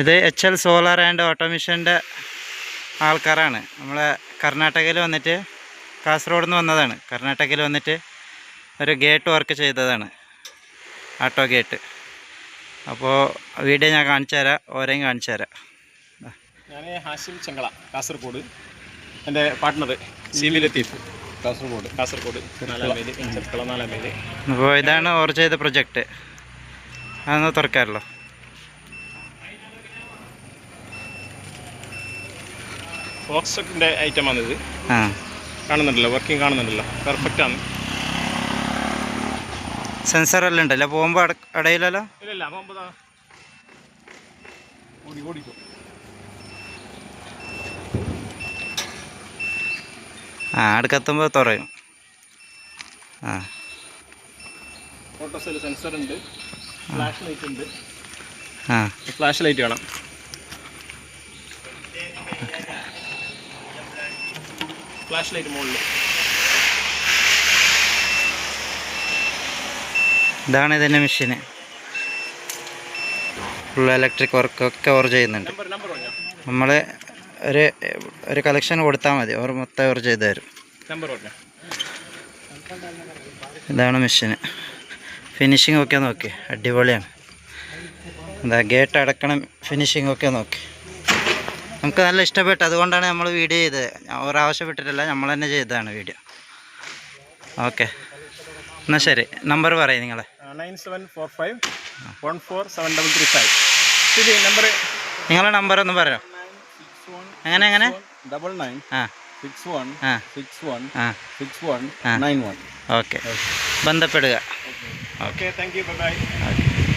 ഇത് H L solar and ഓട്ടോമിഷന്റെ ആൾക്കാരാണ്. നമ്മളെ കർണാടകയിൽ വന്നിട്ട് കാസർഗോഡ് നിന്ന് വന്നതാണ്. കർണാടകയിൽ വന്നിട്ട് ഒരു ഗേറ്റ് വർക്ക് ചെയ്തതാണ്. ആട്ടോ ഗേറ്റ്. അപ്പോൾ വീഡിയോ ഞാൻ കാണിച്ചു തരാം. ഓരോ കാണിച്ചു തരാം. ഞാൻ ഹാഷിം ചെങ്കള കാസർഗോഡ്. എന്റെ പാർട്ട്ണർ സിമി ലത്തീഫ് കാസർഗോഡ്. കാസർഗോഡ് നാലാം പേര് ചെർക്കള നാലാം മൈൽ. അപ്പോൾ ഇതാണ് ഓർ ചെയ്ത പ്രൊജക്റ്റ് അതൊന്ന് തുറക്കാമല്ലോ. ഫോക്സ്റ്റക്കിന്റെ ഐറ്റമാണിത് ആ. കാണുന്നുണ്ടല്ലോ വർക്കിംഗ് കാണുന്നുണ്ടല്ലോ. പെർഫെക്റ്റ് ആണ്. സെൻസർ എല്ലാം ഉണ്ടല്ലോ. പോകുമ്പോൾ അട ഇല്ല ഓടി ഓടിക്കോ ആ അടുക്കെത്തുമ്പോൾ തുറയും. ആ. ഫോട്ടോസിൽ സെൻസർ ഉണ്ട്. ഫ്ലാഷ് ലൈറ്റ് ഉണ്ട്. ആ. ഫ്ലാഷ് ലൈറ്റ് വേണം. ഫ്ലാഷ് ലൈറ്റ് മുകളിൽ ഇതാണ് ഇതിന്റെ മെഷീന്. ഫുൾ ഇലക്ട്രിക് വർക്ക് ഒക്കെ ഓർ ചെയ്യുന്നുണ്ട്. നമ്മൾ ഒരു ഒരു കളക്ഷൻ കൊടുത്താൽ മതി. ഓർ മൊത്തം ഓർ ചെയ്ത് തരും. ഇതാണ് മെഷീന്. ഫിനിഷിംഗ് ഒക്കെ നോക്കി. അടിപൊളിയാണ്. എന്താ ഗേറ്റ് അടക്കണം ഫിനിഷിംഗ് ഒക്കെ നോക്കി. നമുക്ക് നല്ല ഇഷ്ടപ്പെട്ടു. അതുകൊണ്ടാണ് നമ്മൾ വീഡിയോ ചെയ്തത്. ഒരാവശ്യപ്പെട്ടിട്ടില്ല നമ്മൾ തന്നെ ചെയ്തതാണ് വീഡിയോ. ഓക്കെ. എന്നാൽ ശരി. നമ്പർ പറയും നിങ്ങളെ. Nine seven four five one four seven double three five. ശരി നമ്പർ നിങ്ങളുടെ നമ്പർ ഒന്ന് പറയാം. എങ്ങനെ എങ്ങനെ? ഡബിൾ നയൻ ആ. സിക്സ് വൺ ആ. സിക്സ് വൺ ആ. Six one. Nine one. Okay. ബന്ധപ്പെടുക. Okay thank you. ബൈ